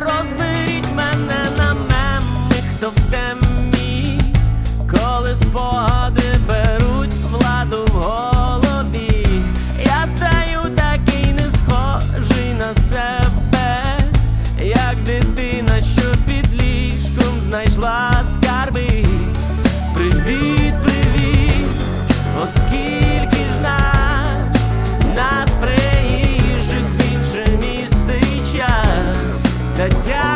розберіть мене на меми, хто в темі, коли спогади беруть владу в голові. Я стаю такий не схожий на себе, як дитина, що під ліжком знайшла скарби. Привіт, привіт, оскільки ж нас, the job.